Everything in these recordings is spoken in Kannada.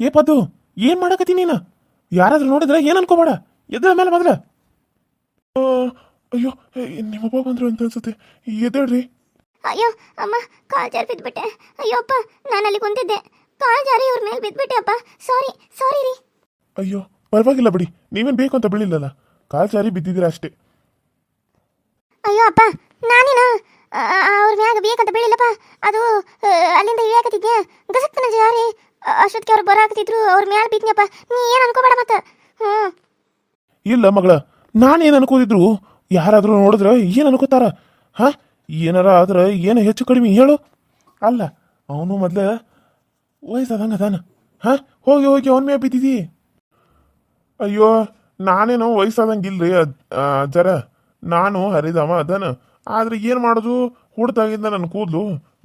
ಏ ಪದ್ದು ಏನ್ ಮಾಡಕತ್ತಿ ನೀನು? ಯಾರಾದ್ರೂ ನೋಡಿದ್ರೆ ಏನ್ ಅನ್ಕೋಬೇಡ. ಎದ್ದ ಮೇಲೆ ಮೊದಲ. ಅಯ್ಯೋ ನಿಮ್ಮಪ್ಪ ಬಂದ್ರು ಅಂತ ಅನ್ಸುತ್ತೆ. ಎದ್ದೇಳ್ರಿ. ಅಯ್ಯೋ ಅಮ್ಮ ಕಾಲ್ ಜಾರಿ ಬಿದ್ಬಿಟ್ಟೆ. ಅಯ್ಯೋ ಅಪ್ಪ ನಾನು ಅಲ್ಲಿ ಕುಂತಿದ್ದೆ. ಕಾಲ್ ಜಾರಿ ಇವ್ರ ಮೇಲೆ ಬಿದ್ಬಿಟ್ಟೆ ಅಪ್ಪ. ಸಾರಿ ಸಾರಿ ರೀ. ಅಯ್ಯೋ ಪರವಾಗಿಲ್ಲ ಬಿಡಿ. ನೀವೇನ್ ಬೇಕು ಅಂತ ಬೀಳಿಲ್ಲಲ್ಲ ಕಾಲ್ ಜಾರಿ ಬಿದ್ದಿದ್ರೆ ಅಷ್ಟೇ. ಅಯ್ಯೋ ಅಪ್ಪ ನಾನೇನ? ಅವ್ರ ಮ್ಯಾಗ ಬೇಕಂತ ಬೀಳಿಲ್ಲಪ್ಪ ಅದು ಅಲ್ಲಿಂದ ಇಳಿಯಾಕತ್ತಿದ್ದೆ ಗಸಕ್ತನ ಜಾರಿ. ಅಷ್ಟೊತ್ತಿಗೆ ಅವ್ರು ಬರಾಕತ್ತಿದ್ರು, ಅವ್ರ ಮ್ಯಾಲ ಬಿದ್ನಪ್ಪ ನೀ ಏನು ಅನ್ಕೋಬೇಡ ಮತ್ತೆ? ಹ್ಮ್. ಇಲ್ಲ ಮಗಳ, ನಾನು ಏನು ಅನ್ಕೋದಿದ್ರು ಯಾರಾದ್ರೂ ನೋಡಿದ್ರೆ ಏನು ಅನ್ಕೋತಾರ? ಹಾ? ಏನಾರ ಆದ್ರೆ ಏನು ಹೆಚ್ಚು ಕಡಿಮೆ ಹೇಳು. ಅಲ್ಲ, ಅವನು ಮೊದ್ಲ ವಯಸ್ಸಾದಂಗ ಅದಾನ. ಹಾ? ಹೋಗಿ ಹೋಗಿ ಅವನ ಮೇಲೆ ಬಿದ್ದಿದಿ. ಅಯ್ಯೋ, ನಾನೇನೋ ವಯಸ್ಸಾದಂಗಿಲ್ರಿ ಇಲ್ರಿ ಜರ. ನಾನು ಹರಿದವ ಅದಾನ. ಆದ್ರೆ ಏನು ಮಾಡೋದು? ಹುಡ್ತಾಗಿಂದ ನನ್ನ ಕೂದಲು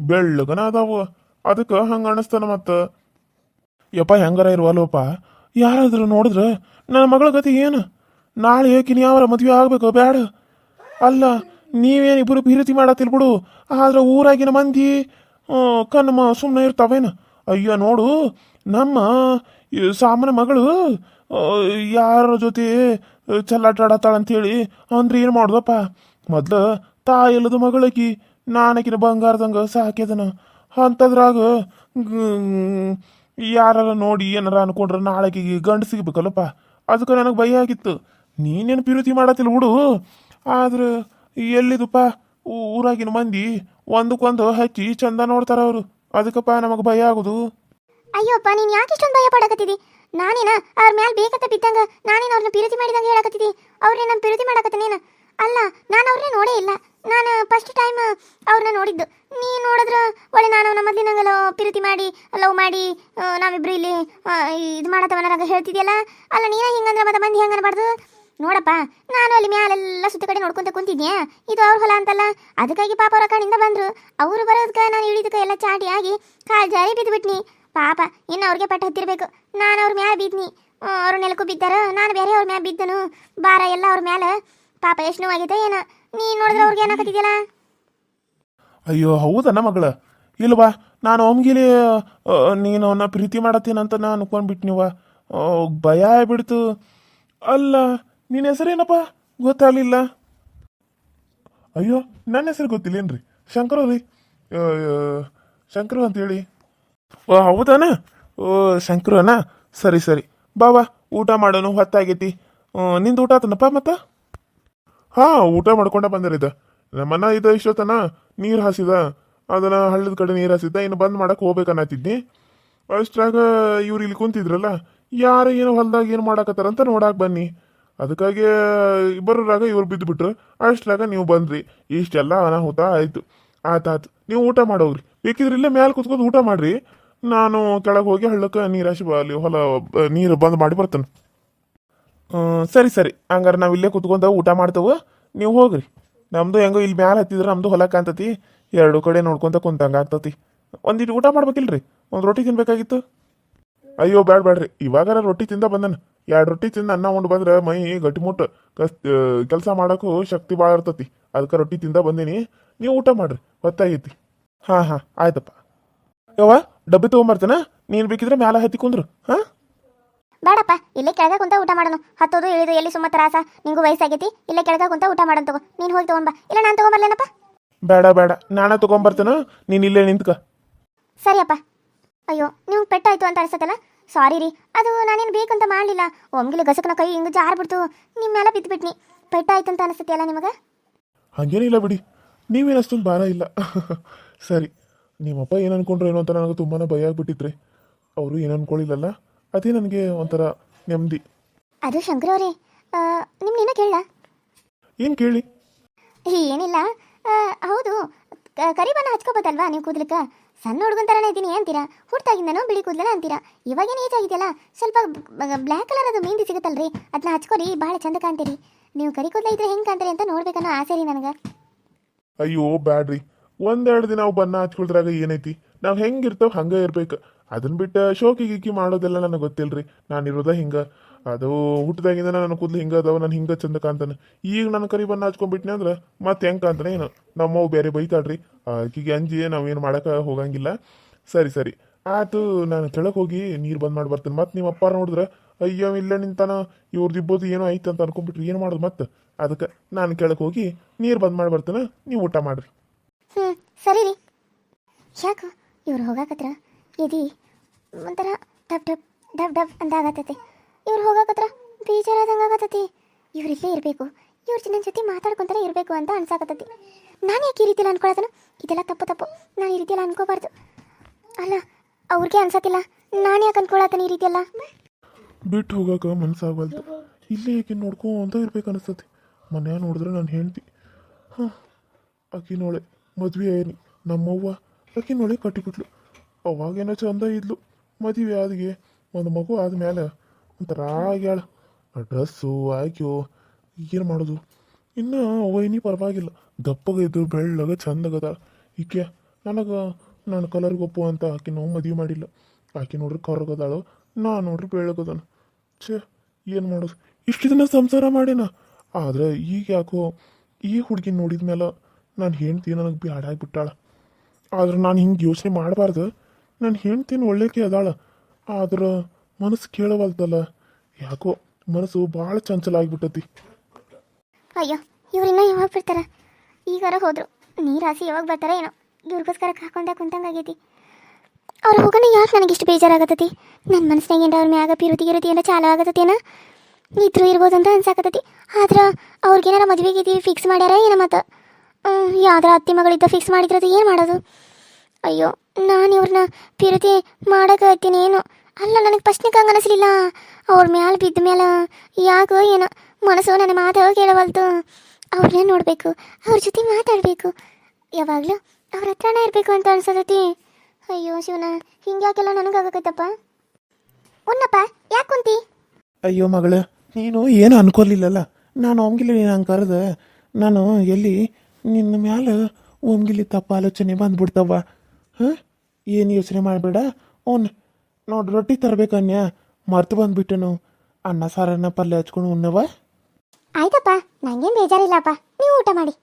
ಬೆಳ್ಳಗನ ಅದಾವು. ಅದಕ್ಕೆ ಹಂಗೆ ಅನಿಸ್ತಾನ ಮತ್ತು? ಯಪ್ಪ, ಹೆಂಗಾರ ಇರುವಲ್ಲೋಪ? ಯಾರಾದರೂ ನೋಡಿದ್ರೆ ನನ್ನ ಮಗಳ ಗತಿ ಏನು? ನಾಳೆ ಏಕಿನ ಯಾವರ ಮದುವೆ ಆಗ್ಬೇಕು ಬ್ಯಾಡ? ಅಲ್ಲ, ನೀವೇನು ಇಬ್ಬರು ಪ್ರೀತಿ ಮಾಡತ್ತಿಲ್ ಬಿಡು. ಆದ್ರೆ ಊರಾಗಿನ ಮಂದಿ ಕಣ್ಣು ಸುಮ್ಮನೆ ಇರ್ತಾವೇನು? ಅಯ್ಯೋ, ನೋಡು, ನಮ್ಮ ಸಾಮಾನ್ಯ ಮಗಳು ಯಾರ ಜೊತೆ ಅಂತೇಳಿ ಅಂದ್ರೆ ಏನು ಮಾಡ್ದಪ್ಪ? ಮೊದ್ಲು ತಾಯಿಲ್ಲದ ಮಗಳಕಿ ನಾನಕಿನ ಬಂಗಾರದಂಗ ಸಾಕ್ಯದನ ಅಂಥದ್ರಾಗ ಯಾರ ನೋಡಿ ಏನಾರ ಅನ್ಕೊಂಡ್ರೆ ನಾಳೆಗೆ ಗಂಡು ಸಿಗ್ಬೇಕಲ್ಲಪ್ಪ. ಅದಕ್ಕೆ ನನಗೆ ಭಯ ಆಗಿತ್ತು. ನೀನೇನು ಪಿರುತಿ ಮಾಡತ್ತಿಲ್ಲ ಬಿಡು. ಆದ್ರೆ ಎಲ್ಲಿದಪ್ಪ ಊರಾಗಿನ ಮಂದಿ ಒಂದಕ್ಕೊಂದು ಹಚ್ಚಿ ಚಂದ ನೋಡ್ತಾರ ಅವರು. ಅದಕ್ಕಪ್ಪ ನಮಗೆ ಭಯ ಆಗುದು. ಅಯ್ಯೋಪ್ಪ, ನೀನು ಯಾಕೆ ಇಷ್ಟೊಂದು ಭಯ ಪಡಕತ್ತಿದಿ? ನಾನೇನ ಅವ್ರ ಮ್ಯಾಲ ಬೇಕಂತ ಬಿದ್ದಂಗ ನಾನೇನು ಅವ್ರನ್ನ ಪಿರುತಿ ಮಾಡಿದಂಗ ಹೇಳಕತ್ತಿದಿ? ಅವ್ರನ್ನ ನಾನು ಪಿರುತಿ ಮಾಡಕತ್ತನೇನು? ಅಲ್ಲ, ನಾನು ಅವ್ರನ್ನ ನೋಡೇ ಇಲ್ಲ. ನಾನು ಫಸ್ಟ್ ಟೈಮ್ ಅವ್ರನ್ನ ನೋಡಿದ್ದು. ನೀ ನೋಡಿದ್ರ ಒಳ್ಳೆ ನಾನು ನಮ್ಮ ಮೊದಲಿನಂಗಲ್ಲ ಪ್ರೀತಿ ಮಾಡಿ ಲವ್ ಮಾಡಿ ನಾವಿಬ್ರು ಇಲ್ಲಿ ಇದು ಮಾಡತ್ತವ ಹೇಳ್ತಿದ್ಯಲ್ಲ? ಅಲ್ಲ, ನೀನೇ ಹಿಂಗಂದ್ರೆ ಮತ್ತೆ ಮಂದಿ ಹೆಂಗೆ ಅನ್ಬಾರ್ದು? ನೋಡಪ್ಪ, ನಾನು ಅಲ್ಲಿ ಮ್ಯಾಲೆಲ್ಲ ಸುತ್ತ ಕಡೆ ನೋಡ್ಕೊಂತ ಕುಂತಿದ್ದೆ ಇದು ಅವ್ರ ಹೊಲ ಅಂತಲ್ಲ? ಅದಕ್ಕಾಗಿ ಪಾಪ ಅವರ ಕಣಿಂದ ಬಂದ್ರು. ಅವರು ಬರೋದಕ್ಕೆ ನಾನು ಇಳಿದಕ್ಕೆ ಎಲ್ಲ ಚಾಟಿ ಆಗಿ ಕಾಲ್ ಜಾರಿ ಬಿದ್ದುಬಿಟ್ನಿ ಪಾಪ, ಇನ್ನು ಅವ್ರಿಗೆ ಪಟ್ಟ ಹತ್ತಿರಬೇಕು. ನಾನು ಅವ್ರ ಮ್ಯಾಲೆ ಬಿದ್ನಿ. ಅವ್ರ ನೆಲಕ್ಕೂ ಬಿದ್ದಾರ. ನಾನು ಬೇರೆ ಅವ್ರ ಮ್ಯಾಲೆ ಬಿದ್ದನು. ಬಾರ ಎಲ್ಲ ಅವ್ರ ಮ್ಯಾಲೆ. ಪಾಪ, ಎಷ್ಟು ನೋವಾಗಿದೆ ಏನ. ನೀನ್ ನೋಡಿದ್ರೆ ಅವ್ರಿಗೆ ಏನಾಗತ್ತಿದ್ಯಲ್ಲ? ಅಯ್ಯೋ ಹೌದನ್ನ ಮಗಳ. ಇಲ್ವಾ ನಾನು ಆ, ನೀನು ಅವನ್ನ ಪ್ರೀತಿ ಮಾಡತ್ತೀನಂತ ನಾ ಅನ್ಕೊಂಡ್ಬಿಟ್ನಿವ ಭಯ ಆಗ್ಬಿಡ್ತು. ಅಲ್ಲ ನಿನ್ನ ಹೆಸರೇನಪ್ಪ? ಗೊತ್ತಾಗ್ಲಿಲ್ಲ. ಅಯ್ಯೋ ನನ್ನ ಹೆಸರು ಗೊತ್ತಿಲ್ಲೇನ್ರಿ? ಶಂಕರ ರೀ. ಆ, ಅಂತ ಶಂಕರು ಅಂತೇಳಿ. ಓ ಹೌದಾನ? ಓ ಶಂಕರನ? ಸರಿ ಸರಿ. ಬಾ ಬಾ ಊಟ ಮಾಡೋನು ಹೊತ್ತಾಗೈತಿ. ನಿಂದು ಊಟ ಆತನಪ್ಪ ಮತ್ತ? ಹಾ, ಊಟ ಮಾಡ್ಕೊಂಡ ಬಂದಿರಿದ. ನಮ್ಮನ್ನ ಇದ ಇಷ್ಟೊತ್ತನ ನೀರು ಹಾಸಿದ. ಅದನ್ನ ಹಳ್ಳದ ಕಡೆ ನೀರು ಹಾಸಿದ ಇನ್ನು ಬಂದ್ ಮಾಡಕ್ ಹೋಗ್ಬೇಕನ್ನತ್ತಿದ್ನಿ ಅಷ್ಟ್ರಾಗ ಇವ್ರು ಇಲ್ಲಿ ಕುಂತಿದ್ರಲ್ಲ, ಯಾರು ಏನೋ ಹೊಲ್ದಾಗ ಏನು ಮಾಡಾಕತ್ತಾರಂತ ನೋಡಾಕ್ ಬನ್ನಿ. ಅದಕ್ಕಾಗಿ ಬರೋರಾಗ ಇವ್ರು ಬಿದ್ದು ಬಿಟ್ರು ಅಷ್ಟ್ರಾಗ ನೀವು ಬಂದ್ರಿ. ಇಷ್ಟೆಲ್ಲ ಅನಾಹುತ ಆಯ್ತು. ಆತಾತು ನೀವು ಊಟ ಮಾಡೋಗ್ರಿ. ಬೇಕಿದ್ರೆ ಇಲ್ಲೇ ಮ್ಯಾಲೆ ಕುತ್ಕೊಂಡು ಊಟ ಮಾಡ್ರಿ. ನಾನು ಕೆಳಗೆ ಹೋಗಿ ಹಳ್ಳಕ್ಕೆ ನೀರು ಹಾಸಿ ಅಲ್ಲಿ ಹೊಲ, ನೀರು ಬಂದ್ ಮಾಡಿ ಬರ್ತೇನೆ. ಸರಿ ಸರಿ. ಹಂಗಾರೆ ನಾವು ಇಲ್ಲೇ ಕುತ್ಕೊಂಡು ಊಟ ಮಾಡ್ತೇವೆ. ನೀವು ಹೋಗ್ರಿ. ನಮ್ದು ಹೆಂಗೋ ಇಲ್ಲಿ ಮ್ಯಾಲೆ ಹತ್ತಿದ್ರೆ ನಮ್ಮದು ಹೊಲ ಕಾಣ್ತತಿ. ಎರಡು ಕಡೆ ನೋಡ್ಕೊಂತ ಕುಂತಂಗೆ ಆಗ್ತತಿ. ಒಂದಿಟ್ಟು ಊಟ ಮಾಡ್ಬೇಕಿಲ್ರಿ? ಒಂದು ರೊಟ್ಟಿ ತಿನ್ಬೇಕಾಗಿತ್ತು. ಅಯ್ಯೋ, ಬ್ಯಾಡ, ಬ್ಯಾಡ್ರಿ. ಇವಾಗಾರ ರೊಟ್ಟಿ ತಿಂದ ಬಂದನ. ಎರಡು ರೊಟ್ಟಿ ತಿಂದ ಅನ್ನ ಉಂಡು ಬಂದ್ರೆ ಮೈ ಗಟ್ಟಿಮುಟ್ಟು ಕಸ್ ಕೆಲಸ ಮಾಡೋಕ್ಕೂ ಶಕ್ತಿ ಭಾಳ ಇರ್ತತಿ. ಅದಕ್ಕೆ ರೊಟ್ಟಿ ತಿಂದ ಬಂದೀನಿ. ನೀವು ಊಟ ಮಾಡ್ರಿ. ಹೊತ್ತಾಗೈತಿ. ಹಾಂ ಹಾಂ. ಆಯ್ತಪ್ಪ. ಯವ್ವ, ಡಬ್ಬಿ ತೊಗೊಂಬರ್ತೇನ? ನೀನು ಬೇಕಿದ್ರೆ ಮ್ಯಾಲೆ ಹತ್ತಿ ಕುಂದ್ರು. ಹಾಂ? ಬೇಡಪ್ಪ ಇಲ್ಲೇ ಕೆಳಗೆ ಕುಂತ ಊಟ ಮಾಡೋನು. ಹತ್ತೋದು ಇಳಿದು ಎಲ್ಲಿ ಸುಮ್ಮ ತ್ರಾಸ? ನಿಂಗೂ ವಯಸ್ಸಾಗೈತಿ? ಇಲ್ಲೇ ಕೆಳಗೆ ಕುಂತ ಊಟ ಮಾಡೋಣ ತಗೋ. ನೀನು ಹೋಗಿ ತಗೊಂಬಾ ಇಲ್ಲ ನಾನು ತಗೊಂಬರ್ಲೇನಪ್ಪ? ಬೇಡ ಬೇಡ. ನಾನು ತಗೊಂಬರ್ತೇನ. ನೀನು ಇಲ್ಲೇ ನಿಂತ್ಕ. ಸರಿಯಪ್ಪ. ಅಯ್ಯೋ ನೀವು ಪೆಟ್ಟಾಯ್ತು ಅಂತ ಅನ್ಸತ್ತಲ್ಲ? ಸಾರಿ ರೀ. ಅದು ನಾನೇನು ಬೇಕಂತ ಮಾಡಲಿಲ್ಲ. ಒಮ್ಗಿಲಿ ಗಸಕನ ಕೈ ಹಿಂಗೆ ಜಾರ್ಬಿಡ್ತು. ನಿಮ್ಮ ಮೇಲೆ ಬಿದ್ದುಬಿಟ್ನಿ ಪೆಟ್ಟಾಯ್ತು ಅಂತ ಅನಿಸುತ್ತೆಯಲ್ಲ ನಿಮಗೆ? ಹಂಗೇನಿಲ್ಲ ಬಿಡಿ. ನೀವೇನು ಅಷ್ಟೊಂದು ಭಾರ ಇಲ್ಲ. ಸರಿ. ನಿಮ್ಮಪ್ಪ ಏನು ಅನ್ಕೊಂಡ್ರು ಏನೋ ಅಂತ ನನಗೆ ತುಂಬಾ ಭಯ ಆಗ್ಬಿಟ್ಟಿದ್ರೆ ಅವರು ಏನು ಅನ್ಕೊಳ್ಳಿಲ್ಲಲ್ಲ ಅದೇ ನನಗೆ ಒಂಥರ ನೆಮ್ಮದಿ. ಅದು ಶಂಕರ್ ಅವರೇ ನಿಮ್ಮ ನಿನ್ನ ಕೇಳ ಏನು ಕೇಳಿ? ಏನಿಲ್ಲ ಆ, ಹೌದು ಕ- ಕರಿ ಬಣ್ಣ ಹಚ್ಕೋಬೋದಲ್ವಾ ನೀವು ಕೂದಲಕ್ಕೆ? ಸಣ್ಣ ಹುಡುಗನ ಥರನೇ ಇದ್ದೀನಿ ಅಂತೀರಾ? ಹುಟ್ಟಾಗಿಂದನೂ ಬಿಳಿ ಕೂದಲನ ಅಂತೀರಾ? ಇವಾಗೇನು ಏಜ್ ಆಗಿದೆಯಲ್ಲ ಸ್ವಲ್ಪ ಬ್ಲ್ಯಾಕ್ ಕಲರ್ ಅದು ಮೆಹಂದಿ ಸಿಗುತ್ತಲ್ರಿ ಅದನ್ನ ಹಚ್ಕೊರಿ ಭಾಳ ಚಂದ ಕಾಣ್ತೀರಿ. ನೀವು ಕರಿ ಕೂದಲ ಇದ್ರೆ ಹೆಂಗೆ ಕಾಣ್ತೀರಿ ಅಂತ ನೋಡ್ಬೇಕನ್ನೋ ಆಸೆ ರೀ ನನಗೆ. ಅಯ್ಯೋ ಬ್ಯಾಡ್ರಿ. ಒಂದೆರಡು ದಿನ ಅವು ಬಣ್ಣ ಹಚ್ಕೊಳ್ದ್ರಾಗ ಏನೈತಿ? ನಾವು ಹೆಂಗಿರ್ತಾವ ಹಂಗೆ ಇರ್ಬೇಕು. ಅದನ್ನ ಬಿಟ್ಟು ಶೋಕಿ ಗೀಕಿ ಮಾಡೋದೆಲ್ಲ ನನಗೆ ಗೊತ್ತಿಲ್ರಿ. ನಾನು ಇರೋದ ಹಿಂಗೆ. ಅದು ಹುಟ್ಟದಾಗಿಂದ ನನ್ನ ಕೂದಲು ಹಿಂಗೆ ಅದಾವ, ನಾನು ಹಿಂಗೆ ಚಂದ ಕಾಣ್ತಾನೆ ಈಗ ನನ್ನ ಕರಿ ಬಣ್ಣ ಹಚ್ಕೊಂಡ್ಬಿಟ್ನಿ ಅಂದ್ರೆ ಮತ್ತೆ ಹೆಂಗೆ ಕಾಣ್ತಾನೆ ಏನು. ನಮ್ಮವು ಬೇರೆ ಬೈತಾಳ್ರಿ. ಆಕಿಗೆ ಅಂಜಿ ನಾವೇನು ಮಾಡೋಕೆ ಹೋಗಂಗಿಲ್ಲ. ಸರಿ ಸರಿ. ಆತು ನಾನು ಕೆಳಗೆ ಹೋಗಿ ನೀರು ಬಂದ್ ಮಾಡಿ ಬರ್ತೇನೆ. ಮತ್ತೆ ನಿಮ್ಮ ಅಪ್ಪಾರ ನೋಡಿದ್ರೆ, ಅಯ್ಯೋ ಇಲ್ಲ ನಿಂತಾನ ಇವ್ರದ್ದು ಇಬ್ಬೋದು ಏನೋ ಐತೆ ಅಂತ ಅನ್ಕೊಂಡ್ಬಿಟ್ರಿ. ಏನು ಮಾಡೋದು ಮತ್ತೆ? ಅದಕ್ಕೆ ನಾನು ಕೆಳಗೆ ಹೋಗಿ ನೀರು ಬಂದ್ ಮಾಡಿ ಬರ್ತೇನೆ, ನೀವು ಊಟ ಮಾಡ್ರಿ. ಹ್ಞೂ ಸರಿ ರೀ ಯಾಕೆ ಇವ್ರು ಹೋಗಾಕತ್ರ? ಎದಿ ಒಂಥರ ಡಬ್ ಡಬ್ ಡಬ್ ಡಬ್ ಅಂತ ಆಗತ್ತೈತಿ ಇವ್ರು ಹೋಗಾಕತ್ರ ಬೇಜಾರಾದಂಗೆ ಆಗತ್ತೈತಿ. ಇವ್ರು ಇಲ್ಲೇ ಇರಬೇಕು. ಇವ್ರ ನನ್ನ ಜೊತೆ ಮಾತಾಡ್ಕೊಂತಾರೆ ಇರಬೇಕು ಅಂತ ಅನ್ಸಾಕತ್ತೈತಿ. ನಾನು ಯಾಕೆ ಈ ರೀತಿಯಲ್ಲಿ ಅನ್ಕೊಳತನ ಇದೆಲ್ಲ ತಪ್ಪು ತಪ್ಪು. ನಾನು ಈ ರೀತಿಯಲ್ಲಿ ಅನ್ಕೋಬಾರ್ದು. ಅಲ್ಲ, ಅವ್ರಿಗೆ ಅನ್ಸತ್ತಿಲ್ಲ. ನಾನು ಯಾಕೆ ಅನ್ಕೊಳತನ ಈ ರೀತಿಯಲ್ಲ? ಬಿಟ್ಟು ಹೋಗಾಕ ಮನಸ್ಸಾಗಲ್ದು ಇಲ್ಲೇ ಏಕೆ ನೋಡ್ಕೊಂತ ಇರ್ಬೇಕು ಅನಿಸ್ತತಿ ಮನೆಯ ನೋಡಿದ್ರೆ ನಾನು ಹೆಂಡ್ತಿ ಹಾಂ ಆಕಿನೊಳೆ ಮದ್ವೆ ಏನಿ ನಮ್ಮವ್ವ ಆಕಿನೊಳೆ ಕಟ್ಟಿಬಿಟ್ಲು ಅವಾಗೇನೋ ಚಂದ ಇದ್ಲು. ಮದುವೆ ಆದಿಗೆ ಒಂದು ಮಗು ಆದ್ಮೇಲೆ ಒಂಥರ ಆಗ್ಯಾಳ. ಡ್ರೆಸ್ಸು ಆಯ್ಕೆಯೋ ಏನು ಮಾಡೋದು? ಇನ್ನು ವೈನಿ ಪರವಾಗಿಲ್ಲ. ದಪ್ಪಗಿದ್ದು ಬೆಳ್ಳಗ ಚಂದಗದ ಈಕೆ, ನನಗೆ ನನ್ನ ಕಲರ್ ಗೊಪ್ಪು ಅಂತ ಆಕೆ ನೋವು ಮದುವೆ ಮಾಡಿಲ್ಲ. ಆಕೆ ನೋಡ್ರಿ ಕರ್ಗದಾಳು ನಾ ನೋಡ್ರಿ ಬೆಳ್ಳಗದಾನ ಛೇ, ಏನು ಮಾಡೋದು? ಇಷ್ಟು ದಿನ ಸಂಸಾರ ಮಾಡಿನ. ಆದ್ರೆ ಈಗ ಯಾಕೋ ಈ ಹುಡುಗಿ ನೋಡಿದ ಮೇಲೆ ನಾನು ಹೆಂಡ್ತಿ ನನಗೆ ಬ್ಯಾಡಾಗ್ಬಿಟ್ಟಾಳ ಆದ್ರೆ ನಾನು ಹಿಂಗೆ ಯೋಚನೆ ಮಾಡಬಾರ್ದು. ನನ್ನ ಹೆಂಡ್ತಿನ ಒಳ್ಳೆಕೆ ಅದಾಳ, ಆದ್ರೆ ಮನಸ್ಸು ಕೇಳವಲ್ದಲ್ಲ. ಯಾಕೋ ಮನಸ್ಸು ಭಾಳ ಚಂಚಲ ಆಗ್ಬಿಟ್ಟತಿ. ಅಯ್ಯೋ ಇವ್ರಿನ್ನ ಯಾವಾಗ ಬಿಡ್ತಾರ ಈಗಾರ ಹೋದ್ರು. ನೀರು ಹಾಸಿ ಯಾವಾಗ ಬರ್ತಾರ ಏನೋ? ಇವ್ರಿಗೋಸ್ಕರ ಕಾಕೊಂಡ ಕುಂತಂಗಾಗೈತಿ ಅವ್ರು ಹೋಗೋಣ ಯಾಕೆ ಇಷ್ಟು ಬೇಜಾರಾಗತ್ತತಿ ನನ್ನ ಮನಸ್ಸಿನಾಗ ಏನಾರ ಅವ್ರ ಮ್ಯಾಗ ಪಿರುತಿ ಗಿರುತಿ ಏನೋ ಚಾಲು ಆಗತ್ತೇನ? ಇದ್ರು ಇರ್ಬೋದು ಅಂತ ಅನ್ಸಾಕತ್ತತಿ ಆದ್ರೆ ಅವ್ರಿಗೇನಾರ ಗೀತಿ ಫಿಕ್ಸ್ ಮಾಡ್ಯಾರ ಏನೋ ಮತ್ತು? ಯಾವ್ದಾರ ಅತ್ತಿ ಮಗಳಿದ್ದ ಫಿಕ್ಸ್ ಮಾಡಿದ್ರದು ಏನು ಮಾಡೋದು? ಅಯ್ಯೋ, ನಾನು ಇವ್ರನ್ನ ಪಿರುತಿ ಮಾಡಕ್ಕೆ ಹತ್ತೀನಿ ಏನು. ಅಲ್ಲ, ನನಗೆ ಫಸ್ಟ್ನಿಗೆ ಅನಿಸ್ಲಿಲ್ಲ. ಅವ್ರ ಮ್ಯಾಲೆ ಬಿದ್ದ ಮೇಲೆ ಯಾಕೋ ಏನೋ ಮನಸ್ಸು ನನ್ನ ಮಾತು ಕೇಳವಲ್ತು ಅವ್ರನ್ನ ನೋಡಬೇಕು, ಅವ್ರ ಜೊತೆ ಮಾತಾಡಬೇಕು. ಯಾವಾಗಲೂ ಅವ್ರ ಹತ್ರನೇ ಇರಬೇಕು ಅಂತ ಅನ್ಸತೈತಿ. ಅಯ್ಯೋ ಶಿವನ ಹಿಂಗ್ಯಾಕೆಲ್ಲ ನನಗಾಗತ್ತಪ್ಪ ಉನ್ನಪ್ಪ ಯಾಕೆ ಕುಂತಿ? ಅಯ್ಯೋ ಮಗಳ, ನೀನು ಏನು ಅನ್ಕೊಲಿಲ್ಲಲ್ಲ? ನಾನು ಒಮ್ಗಿಲಿ ನೀನು ಕರೆದ ನಾನು ಎಲ್ಲಿ ನಿನ್ನ ಮ್ಯಾಲ ಒಮ್ಗಿಲಿ ತಪ್ಪ ಆಲೋಚನೆ ಬಂದ್ಬಿಡ್ತವ ಹಾಂ? ಏನು ಯೋಚನೆ ಮಾಡಬೇಡ? ಅವ್ನು ನೋಡಿ ರೊಟ್ಟಿ ತರಬೇಕನ್ಯ ಮರ್ತು ಬಂದ್ಬಿಟ್ಟನು. ಅನ್ನ ಸಾರನ್ನ ಪಲ್ಯ ಹಚ್ಕೊಂಡು ಉಣ್ಣವ. ಆಯ್ತಪ್ಪ ನಂಗೇನು ಬೇಜಾರಿಲ್ಲಪ್ಪ. ನೀವು ಊಟ ಮಾಡಿ.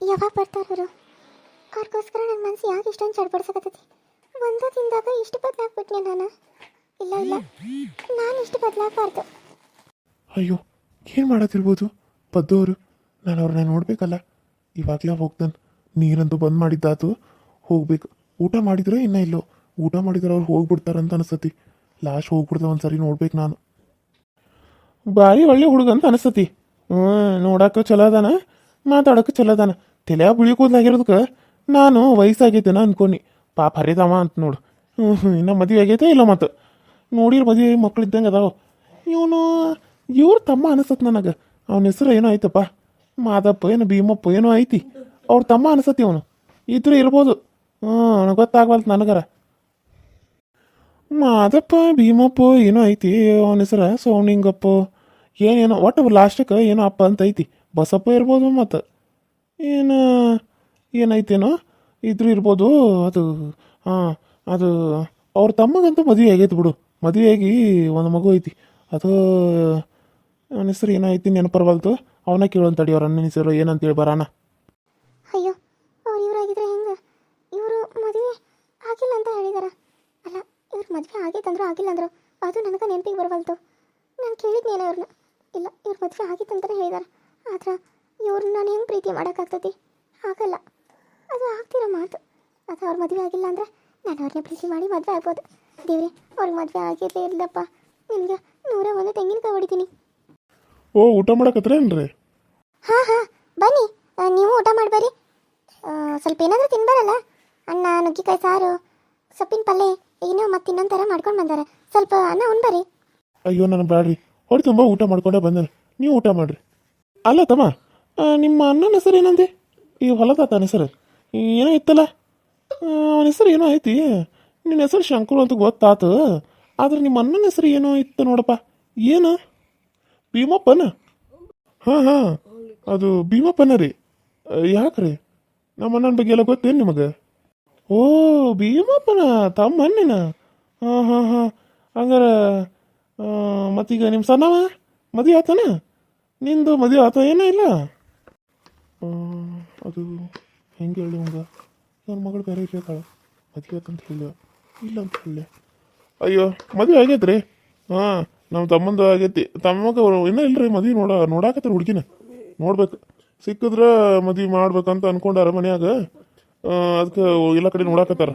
ಯಾವಾಗ ಬರ್ತಾರವರು ಅವ್ರಿಗೋಸ್ಕರ ನನ್ನ ಮನಸ್ಸು ಯಾಕೆ ಇಷ್ಟೊಂದು ಚಡ್ಬಡ್ಸಕತ್ತೈತಿ ಒಂದು ತಿಂದಾಗ ಇಷ್ಟು ಬದಲಾಗ್ಬಿಟ್ನೆ ನಾನು? ಇಲ್ಲ ಇಲ್ಲ. ನಾನು ಇಷ್ಟು ಬದಲಾಗಬಾರ್ದು. ಅಯ್ಯೋ ಏನು ಮಾಡತ್ತಿರ್ಬೋದು? ಪದ್ದವರು ನಾನು ಅವ್ರನ್ನ ನೋಡ್ಬೇಕಲ್ಲ. ಇವಾಗಲೇ ಹೋಗ್ತಾನೆ. ನೀರಂತೂ ಬಂದ್ ಮಾಡಿದ್ದಾತು. ಹೋಗ್ಬೇಕು. ಊಟ ಮಾಡಿದ್ರೆ ಇನ್ನೂ ಇಲ್ಲೋ? ಊಟ ಮಾಡಿದ್ರೆ ಅವ್ರು ಹೋಗ್ಬಿಡ್ತಾರಂತ ಅನಿಸ್ತತಿ ಲಾಸ್ಟ್ ಹೋಗ್ಬಿಡ್ತಾವ ಒಂದ್ಸರಿ ನೋಡ್ಬೇಕು ನಾನು. ಭಾರಿ ಒಳ್ಳೆ ಹುಡುಗ ಅಂತ ಅನಿಸ್ತತಿ ಹ್ಞೂ ನೋಡಕ್ಕೆ ಚಲೋ ಅದಾನ. ಮಾತಾಡೋಕೆ ಚಲೋ ಅದಾನ. ತಲೆ ಬಿಳಿ ಕೂದಲಾಗಿರೋದಕ್ಕೆ ನಾನು ವಯಸ್ಸಾಗೈತೇನ ಅನ್ಕೊಂಡಿ. ಪಾಪ ಹರಿದವ ಅಂತ ನೋಡು. ಹ್ಞೂ ಹ್ಞೂ ಇನ್ನೂ ಮದುವೆ ಆಗೈತೆ ಇಲ್ಲ ಮತ್ತು ನೋಡಿರ್ ಮದುವೆ ಮಕ್ಳು ಇದ್ದಂಗೆ ಅದಾವ. ಇವನು, ಇವ್ರ ತಮ್ಮ ಅನಿಸತ್ ನನಗೆ. ಅವನ ಹೆಸರು ಏನೋ ಐತಪ್ಪ ಮಾದಪ್ಪ ಏನು ಭೀಮಪ್ಪ ಏನೋ ಐತಿ. ಅವ್ರ ತಮ್ಮ ಅನಿಸತಿ ಅವನು ಇದ್ರು ಇರ್ಬೋದು. ಹ್ಞೂ ನನಗೆ ಗೊತ್ತಾಗ್ವಲ್ತು ನನಗರ. ಮಾದಪ್ಪ, ಭೀಮಪ್ಪ ಏನೋ ಐತಿ. ಅವನ ಹೆಸರು ಸೋಮಲಿಂಗಪ್ಪ ಏನೇನೋ, ಒಟ್ಟು ಲಾಸ್ಟಕ್ಕೆ ಏನೋ ಅಪ್ಪ ಅಂತ ಐತಿ. ಬಸಪ್ಪ ಇರ್ಬೋದು ಮತ್ತು. ಏನು, ಏನೈತೇನೋ, ಇದ್ರು ಇರ್ಬೋದು. ಅದು, ಹಾಂ, ಅದು, ಅವ್ರ ತಮ್ಮಗಂತೂ ಮದುವೆ ಆಗೈತೆ ಬಿಡು. ಮದುವೆ ಆಗಿ ಒಂದು ಮಗು ಐತಿ. ಅದು ಅವನ ಹೆಸರು ಏನಾಯ್ತು ನೆನಪು ನೆನಪರ್ವಲ್ತು ಅವನ ಕೇಳೋನ್ ತಡಿ ಅವ್ರ ಅಣ್ಣನ ಹೆಸರು ಏನಂತೇಳಿ ಬರಾನ ಅಯ್ಯೋ, ಅವ್ರು ಇವರಾಗಿದ್ರೆ ಹೆಂಗೆ? ಇವರು ಮದುವೆ ಆಗಿಲ್ಲ ಅಂತ ಹೇಳಿದಾರ. ಅಲ್ಲ, ಇವ್ರ ಮದುವೆ ಆಗೈತಂದ್ರು ಆಗಿಲ್ಲ ಅಂದ್ರು. ಅದು ನನಗೆ ನೆನಪಿಗೆ ಬರವಲ್ತು. ನಾನು ಕೇಳಿದ್ನೇನೋ ಇವ್ರನ್ನ ಇಲ್ಲ, ಇವ್ರ ಮದುವೆ ಆಗಿತ್ತಂತಾನೆ ಹೇಳಿದಾರ. ಆದ್ರೆ ಇವ್ರನ್ನ ನಾನು ಹೆಂಗೆ ಪ್ರೀತಿ ಮಾಡೋಕ್ಕಾಗ್ತತಿ? ಆಗಲ್ಲ. ಅದು ಆಗ್ತಿರೋ ಮಾತು. ಅದು ಅವ್ರ ಮದುವೆ ಆಗಿಲ್ಲ ಅಂದ್ರೆ ನಾನು ಅವ್ರನ್ನ ಪ್ರೀತಿ ಮಾಡಿ ಮದುವೆ ಆಗ್ಬೋದು. ದೇವ್ರಿ, ಅವ್ರಿಗೆ ಮದುವೆ ಆಗಿರಲೇ ಇರಲಪ್ಪ ನಿಮಗೆ ನೂರ ಒಂದು ತೆಂಗಿನಕಾಯಿ ಹೊಡಿತೀನಿ. ಓ ಊಟ ಮಾಡಕತ್ರೇನ್ರಿ? ಹಾಂ ಹಾಂ ಬನ್ನಿ. ಆ, ನೀವು ಊಟ ಮಾಡ್ಬರಿ ಆ, ಸ್ವಲ್ಪ ಏನಾದರೂ ತಿನ್ಬರಲ್ಲ? ಅನ್ನ ನುಗ್ಗಿಕಾಯಿ ಸಾರು ಸೊಪ್ಪಿನ ಪಲ್ಯ ಏನೋ ಮತ್ತೆ ಇನ್ನೊಂದು ಥರ ಮಾಡ್ಕೊಂಡು ಬಂದಾರೆ. ಸ್ವಲ್ಪ ಅನ್ನ ಉಣ್ಬರಿ ಅಯ್ಯೋ ನಾನು ಬ್ಯಾಡ್ರಿ. ಹೊಡಿ ತುಂಬ ಊಟ ಮಾಡ್ಕೊಂಡೇ ಬಂದನು. ನೀವು ಊಟ ಮಾಡ್ರಿ. ಅಲ್ಲ ತಮ್ಮ ಆ, ನಿಮ್ಮ ಅಣ್ಣನ ಹೆಸರು ಏನಂದೆ? ಈ ಹೊಲದ ತನ್ನ ಹೆಸರು. ಏನೋ ಇತ್ತಲ್ಲ? ಅವನ ಹೆಸರು ಏನೋ ಐತಿ. ನಿನ್ನ ಹೆಸರು ಶಂಕರು ಅಂತ ಗೊತ್ತಾತು. ಆದ್ರೆ ನಿಮ್ಮ ಅಣ್ಣನ ಹೆಸರು ಏನೋ ಇತ್ತು ನೋಡಪ್ಪ. ಏನು? ಭೀಮಪ್ಪನ? ಹಾಂ ಹಾಂ. ಅದು ಭೀಮಪ್ಪನ ರೀ. ಯಾಕ್ರಿ ನಮ್ಮ ಅಣ್ಣನ ಬಗ್ಗೆ ಎಲ್ಲ ಗೊತ್ತೇನು ನಿಮಗೆ? ಓ, ಭೀಮಪ್ಪನ, ತಮ್ಮ ಅಣ್ಣನ? ಹಾಂ ಹಾಂ ಹಾಂ. ಹಂಗಾರ ಮತ್ತೀಗ ನಿಮ್ಮ ಸಣ್ಣವ? ಮದುವೆ ಆತನ? ನಿಂದು ಮದುವೆ ಆತ ಏನೂ ಇಲ್ಲ. ಅದು ಹೆಂಗೆ ಹೇಳಿ ಹಂಗ? ನನ್ನ ಮಗಳು ಬೇರೆ ಕೇಳ್ತಾಳೆ ಮದುವೆ ಅಂತ ಹೇಳಿ. ಇಲ್ಲ ಅಂತ ಹೇಳಿ ಅಯ್ಯೋ, ಮದುವೆ ಆಗೈತ್ರಿ? ಹಾಂ. ನಮ್ಮ ತಮ್ಮಂದು ಆಗೈತಿ ತಮ್ಮಗ ಇನ್ನೂ ಇಲ್ರಿ, ಮದ್ವಿ ನೋಡ, ನೋಡಾಕತ್ತಾರ ಹುಡುಗಿನ. ನೋಡ್ಬೇಕು. ಸಿಕ್ಕಿದ್ರೆ ಮದ್ವೆ ಮಾಡ್ಬೇಕಂತ ಅನ್ಕೊಂಡಾರ ಮನ್ಯಾಗ ಅದಕ್ಕೆ ಎಲ್ಲ ಕಡೆ ನೋಡಾಕತ್ತಾರ.